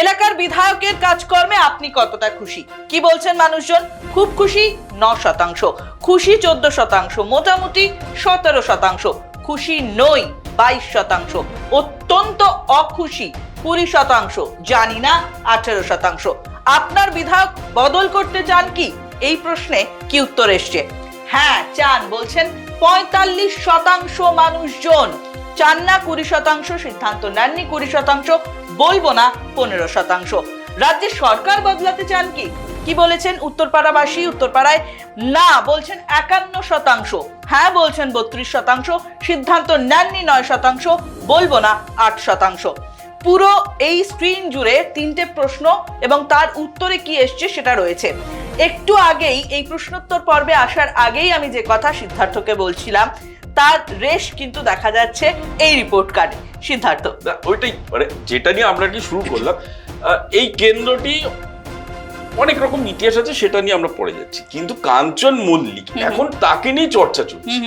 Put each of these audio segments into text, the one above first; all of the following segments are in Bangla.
এলাকার বিধায়কের কাজকর্মে আপনি কতটা খুশি? কি বলছেন মানুষজন? খুব খুশি ন শতাংশ, খুশি চোদ্দ শতাংশ, মোটামুটি সতেরো শতাংশ, খুশি নই বাইশ শতাংশ, অত্যন্ত অখুশি কুড়ি শতাংশ, জানি না আঠেরো শতাংশ। আপনার বিধায়ক বদল করতে চান কি? এই প্রশ্নে কি উত্তর এসছে? হ্যাঁ চান, বলছেন পঁয়তাল্লিশ শতাংশ মানুষজন। চান না কুড়ি শতাংশ সিদ্ধান্ত নেননি কুড়ি শতাংশ, বলব না পনেরো শতাংশ। রাজ্যের সরকার বদলাতে চান কি? কি বলেছেন উত্তরপাড়াবাসী? উত্তরপাড়ায়, না, বলছেন একান্ন শতাংশ। হ্যাঁ বলছেন বত্রিশ শতাংশ। সিদ্ধান্ত নেননি নয় শতাংশ, বলব না আট শতাংশ। পুরো এই স্ক্রিন জুড়ে তিনটে প্রশ্ন এবং তার উত্তরে কি এসছে সেটা রয়েছে। একটু আগেই এই প্রশ্নোত্তর পর্বে আসার আগেই আমি যে কথা সিদ্ধার্থকে বলছিলাম তার রেশ কিন্তু দেখা যাচ্ছে এই রিপোর্ট কার্ডে সিদ্ধার্থ। না, ওইটাই মানে যেটা নিয়ে আমরা কি শুরু করলাম আহ, এই কেন্দ্রটি অনেক রকম ইতিহাস আছে সেটা নিয়ে আমরা পড়ে যাচ্ছি। কিন্তু কাঞ্চন মল্লিক এখন তাকে নিয়ে চর্চা চলছে।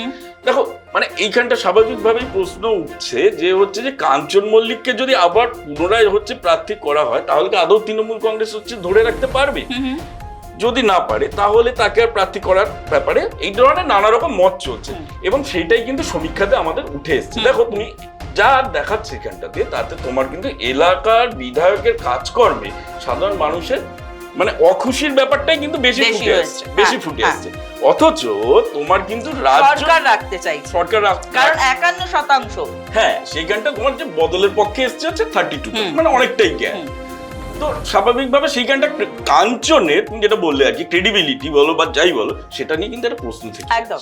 দেখো মানে এইখানটা স্বাভাবিকভাবেই প্রশ্ন উঠছে যে হচ্ছে যে কাঞ্চন মল্লিককে যদি আবার পুনরায় হচ্ছে প্রার্থী করা হয় তাহলে কি আদৌ তৃণমূল কংগ্রেস হচ্ছে ধরে রাখতে পারবে? যদি না পারে তাহলে তাকে আর প্রার্থী করার ব্যাপারে এই ধরনের নানা রকম মত চলছে। এবং সেটাই কিন্তু সমীক্ষাতে আমাদের উঠে এসছে। দেখো তুমি যা দেখাচ্ছে এখানটাতে তাতে তোমার কিন্তু এলাকার বিধায়কের কাজকর্মে সাধারণ মানুষের মানে অখুশির ব্যাপারটাই কিন্তু বেশি ফুটে আসছে বেশি হ্যাঁ, ফুটে হ্যাঁ। আসছে। অথচ তোমার কিন্তু সরকার রাখতে চাইছে। সরকার কারণ একান্ন শতাংশ। হ্যাঁ সেইখানটা তোমার যে বদলের পক্ষে এসছে হচ্ছে থার্টি টু মানে অনেকটাই গ্যাপ। তো স্বাভাবিকভাবে সেইখানটা কাঞ্চনে তুমি যেটা বললে আর কি ক্রেডিবিলিটি বলো বা যাই বলো সেটা নিয়ে কিন্তু একটা প্রশ্ন থেকে একদম।